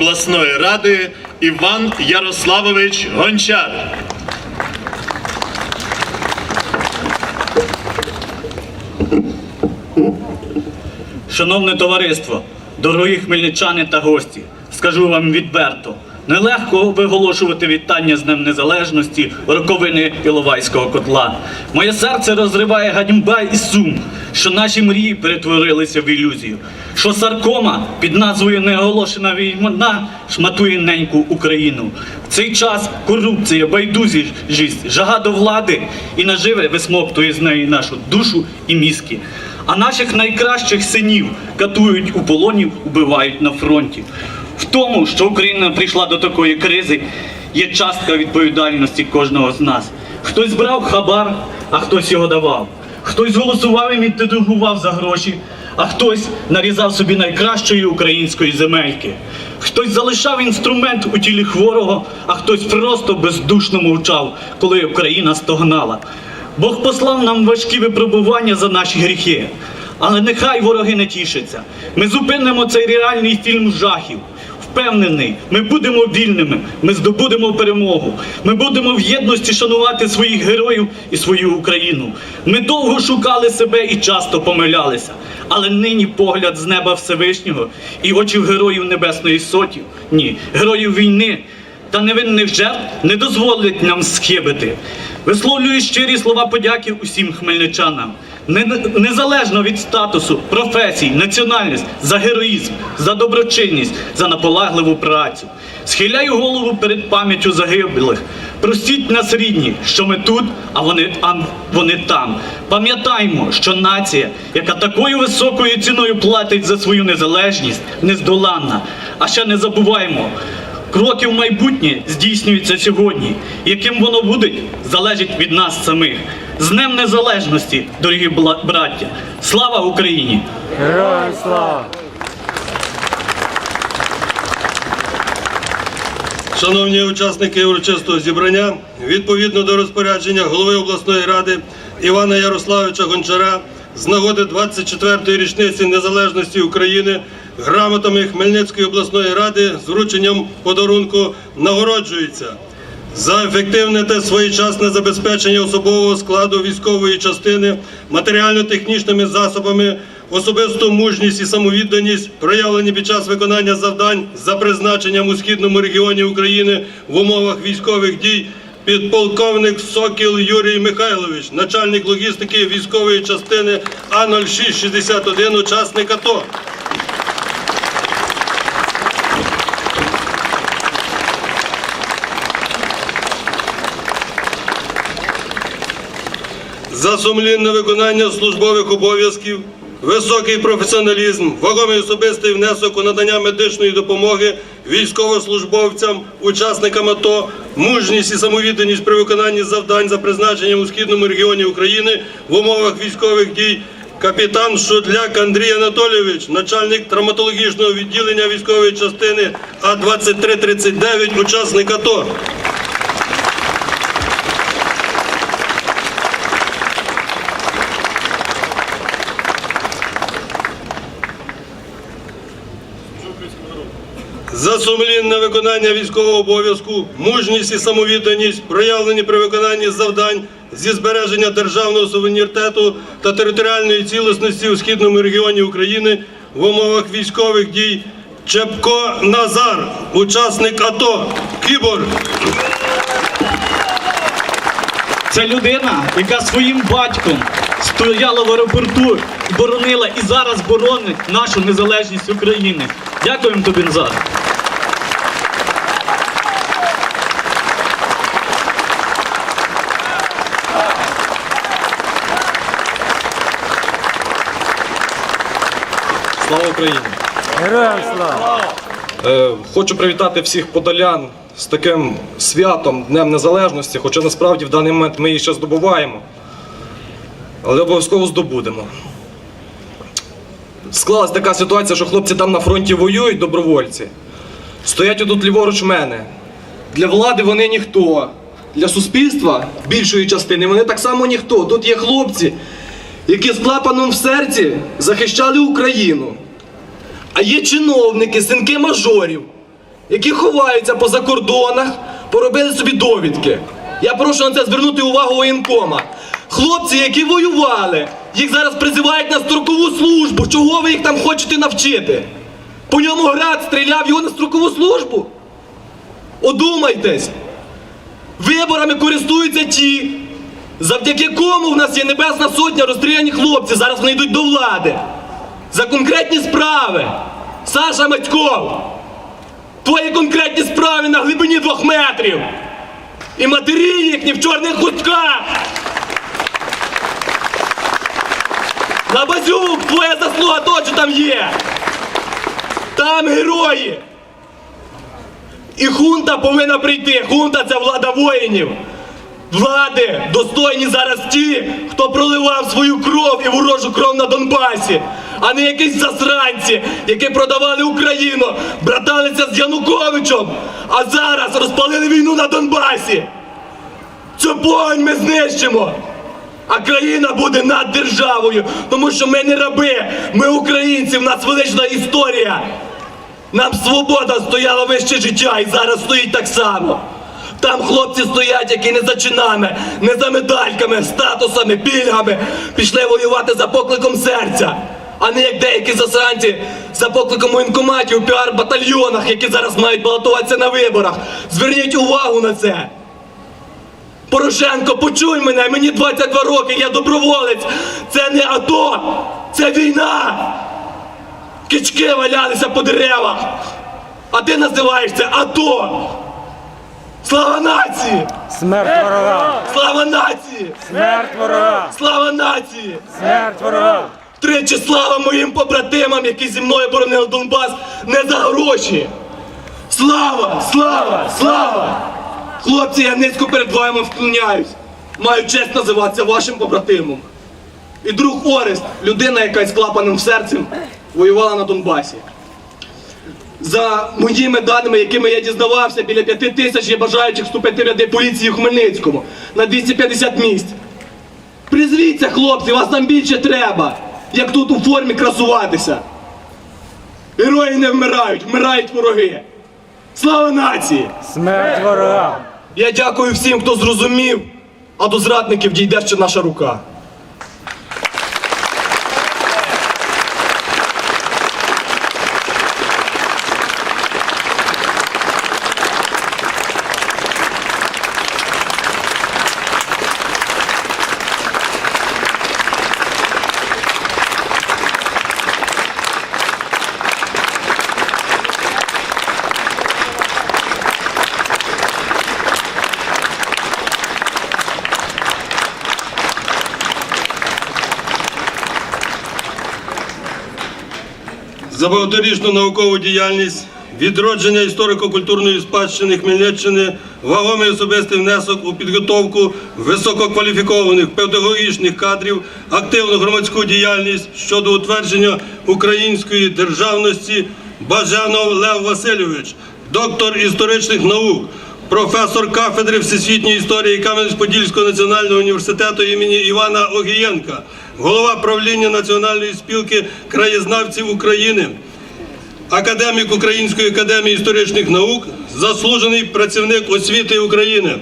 обласної ради Іван Ярославович Гончар. Шановне товариство, дорогі хмельничани та гості, скажу вам відверто, нелегко виголошувати вітання з Днем Незалежності роковини Іловайського котла. Моє серце розриває ганьба і сум, що наші мрії перетворилися в ілюзію, що саркома під назвою Неоголошена війна шматує неньку Україну. В цей час корупція, байдужість, жага до влади і наживе висмоктує з неї нашу душу і мізки. А наших найкращих синів катують у полоні, убивають на фронті. В тому, що Україна прийшла до такої кризи, є частка відповідальності кожного з нас. Хтось брав хабар, а хтось його давав. Хтось голосував і мітингував за гроші, а хтось нарізав собі найкращої української земельки. Хтось залишав інструмент у тілі хворого, а хтось просто бездушно мовчав, коли Україна стогнала. Бог послав нам важкі випробування за наші гріхи. Але нехай вороги не тішаться. Ми зупинимо цей реальний фільм жахів. Впевнений, ми будемо вільними, ми здобудемо перемогу. Ми будемо в єдності шанувати своїх героїв і свою Україну. Ми довго шукали себе і часто помилялися. Але нині погляд з неба Всевишнього і очі героїв Небесної Соті, ні, героїв війни та невинних жертв не дозволять нам схибити. Висловлюю щирі слова подяки усім хмельничанам, незалежно від статусу, професій, національність, за героїзм, за доброчинність, за наполегливу працю. Схиляю голову перед пам'яттю загиблих. Простіть нас, рідні, що ми тут, а вони, а вони там. Пам'ятаймо, що нація, яка такою високою ціною платить за свою незалежність, нездоланна. А ще не забуваймо, Кроки в майбутнє здійснюються сьогодні. Яким воно буде, залежить від нас самих. З Днем Незалежності, дорогі браття! Слава Україні! Героям слава! Шановні учасники урочистого зібрання, відповідно до розпорядження голови обласної ради Івана Ярославовича Гончара з нагоди 24-ї річниці незалежності України грамотами Хмельницької обласної ради з врученням подарунку нагороджується за ефективне та своєчасне забезпечення особового складу військової частини матеріально-технічними засобами, особисту мужність і самовідданість, проявлені під час виконання завдань за призначенням у східному регіоні України в умовах військових дій. Підполковник Сокіл Юрій Михайлович, начальник логістики військової частини А0661, учасник АТО. За сумлінне виконання службових обов'язків, високий професіоналізм, вагомий особистий внесок у надання медичної допомоги військовослужбовцям, учасникам АТО, мужність і самовідданість при виконанні завдань за призначенням у східному регіоні України в умовах військових дій. Капітан Шудляк Андрій Анатолійович, начальник травматологічного відділення військової частини А-2339, учасник АТО. За сумлінне виконання військового обов'язку, мужність і самовідданість, проявлені при виконанні завдань зі збереження державного суверенітету та територіальної цілісності у східному регіоні України в умовах військових дій. Чепко Назар, учасник АТО, Кібор. Це людина, яка своїм батьком стояла в аеропорту, боронила і зараз боронить нашу незалежність України. Дякуємо тобі, Назар. Слава Україні! Героям слава! Е, хочу привітати всіх подолян з таким святом Днем Незалежності, хоча насправді в даний момент ми її ще здобуваємо. Але обов'язково здобудемо. Склалась така ситуація, що хлопці там на фронті воюють, добровольці. Стоять отут ліворуч мене. Для влади вони ніхто. Для суспільства більшої частини вони так само ніхто. Тут є хлопці, які з клапаном в серці захищали Україну. А є чиновники, синки мажорів, які ховаються по закордонах, поробили собі довідки. Я прошу на це звернути увагу воєнкома. Хлопці, які воювали, їх зараз призивають на строкову службу. Чого ви їх там хочете навчити? По ньому град стріляв його на строкову службу. Одумайтесь! Виборами користуються ті, завдяки кому в нас є Небесна Сотня розстріляні хлопці. Зараз вони йдуть до влади. За конкретні справи. Саша Матьков, твої конкретні справи на глибині двох метрів. І матері їхні в чорних хустках. Лабазюк, твоя заслуга точно там є. Там герої. І хунта повинна прийти. Хунта це влада воїнів. Влади достойні зараз ті, хто проливав свою кров і ворожу кров на Донбасі, а не якісь засранці, які продавали Україну, браталися з Януковичем, а зараз розпалили війну на Донбасі. Цю погонь ми знищимо. А країна буде над державою, тому що ми не раби, ми українці, в нас велична історія. Нам свобода стояла вище життя і зараз стоїть так само. Там хлопці стоять, які не за чинами, не за медальками, статусами, пільгами, пішли воювати за покликом серця, а не як деякі засранці за покликом воєнкоматів у піар-батальйонах, які зараз мають балотуватися на виборах. Зверніть увагу на це. Порошенко, почуй мене, мені 22 роки, я доброволець. Це не АТО, це війна. Кички валялися по деревах. А ти називаєш це АТО. Слава нації! Смерть ворогам! Слава нації! Смерть ворогам! Слава нації! Смерть ворогам! Тричі слава моїм побратимам, які зі мною боронили Донбас не за гроші. Слава! Слава! Слава! Хлопці, я низько перед вами вклоняюсь. Маю честь називатися вашим побратимом. І друг Орест, людина, яка з клапаним серцем воювала на Донбасі. За моїми даними, якими я дізнавався, біля п'яти тисяч є бажаючих вступити в ряди поліції в Хмельницькому на 250 місць. Призвіться, хлопці, вас там більше треба, як тут у формі красуватися. Герої не вмирають, вмирають вороги. Слава нації! Смерть ворогам! Я дякую всім, хто зрозумів, а до зрадників дійде ще наша рука. За багаторічну наукову діяльність, відродження історико-культурної спадщини Хмельниччини, вагомий особистий внесок у підготовку висококваліфікованих педагогічних кадрів, активну громадську діяльність щодо утвердження української державності Бажанов Лев Васильович, доктор історичних наук, професор кафедри всесвітньої історії Кам'янець-Подільського національного університету імені Івана Огієнка, голова правління Національної спілки краєзнавців України, академік Української академії історичних наук, заслужений працівник освіти України.